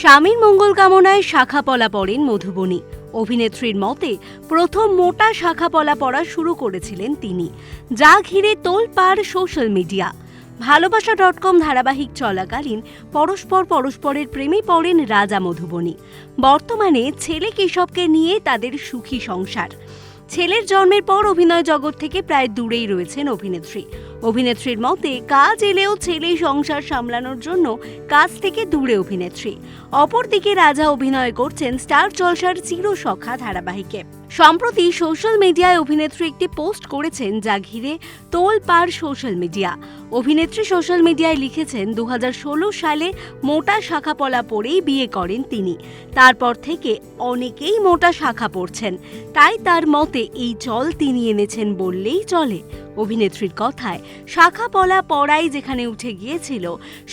স্বামীর মঙ্গল কামনায় শাখা পলা পড়েন মধুবনী। অভিনেত্রীর মতে, প্রথম মোটা শাখা পলা পড়া শুরু করেছিলেন তিনি, যা ঘিরে তোলপাড় সোশ্যাল মিডিয়া। ভালোবাসা ডট কম ধারাবাহিক চলাকালীন পরস্পর পরস্পরের প্রেমে পড়েন রাজা মধুবনী। বর্তমানে ছেলে কেশবকে নিয়ে তাদের সুখী সংসার। ছেলের জন্মের পর অভিনয় জগৎ থেকে প্রায় দূরেই রয়েছেন অভিনেত্রী। অভিনেত্রীর মতে, কাজ এলেও ছেলে সংসার সামলানোর জন্য কাজ থেকে দূরে অভিনেত্রী। অপরদিকে রাজা অভিনয় করছেন স্টার জলসার চিরসখা ধারাবাহিকে। সম্প্রতি সোশ্যাল মিডিয়ায় অভিনেত্রী একটি পোস্ট করেছেন যা ঘিরে তোল পার সোশ্যাল মিডিয়া। অভিনেত্রী সোশ্যাল মিডিয়ায় লিখেছেন দু হাজার ষোলো সালে মোটা শাখা পলা পরেই বিয়ে করেন তিনি। তারপর থেকে অনেকেই মোটা শাখা পড়ছেন তাই তার মতে এই চল তিনি এনেছেন বললেই চলে। অভিনেত্রীর কথায়, শাখা পলা পড়াই যেখানে উঠে গিয়েছিল,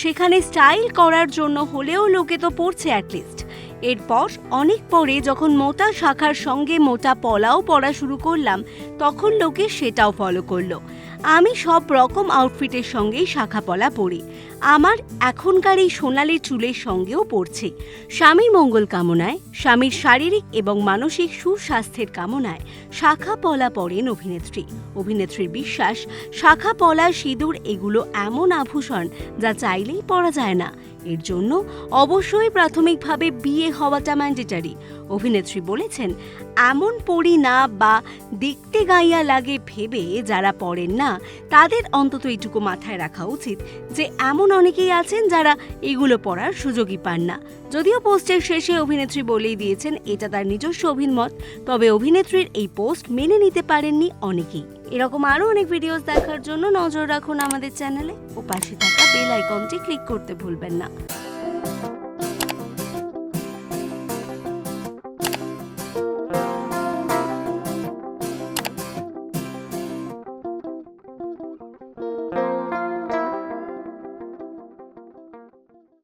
সেখানে স্টাইল করার জন্য হলেও লোকে তো পড়ছে অ্যাটলিস্ট। এরপর অনেক পরে যখন মোটা শাখার সঙ্গে মোটা পলাও পরা শুরু করলাম, তখন লোকে সেটাও ফলো করল। আমি সব রকম আউটফিটের সঙ্গেই শাখা পলা পরি। আমার এখনকার এই সোনালি চুলের সঙ্গেও পড়ছে স্বামীর মঙ্গল কামনায়, স্বামীর শারীরিক এবং মানসিক সুস্বাস্থ্যের কামনায় শাখা পলা পরেন অভিনেত্রী। অভিনেত্রীর বিশ্বাস, শাখা পলা সিঁদুর এগুলো এমন আভূষণ যা চাইলেই পরা যায় না। এর জন্য অবশ্যই প্রাথমিকভাবে বিয়ে হওয়াটা ম্যান্ডেটারি অভিনেত্রী বলেছেন, এমন পড়ি না বা দেখতে গাইয়া লাগে ভেবে যারা পড়েন না, তাদের অন্তত এইটুকু মাথায় রাখা উচিত যে এমন অনেকেই আছেন যারা এগুলো পড়ার সুযোগই পান না। যদিও পোস্টের শেষে অভিনেত্রী বলেই দিয়েছেন, এটা তার নিজস্ব অভিমত, তবে অভিনেত্রীর এই পোস্ট মেনে নিতে পারেননি অনেকেই। এরকম আরও অনেক ভিডিওস দেখার জন্য নজর রাখুন আমাদের চ্যানেলে ও পাশে থাকা বেল আইকনটি ক্লিক করতে ভুলবেন না।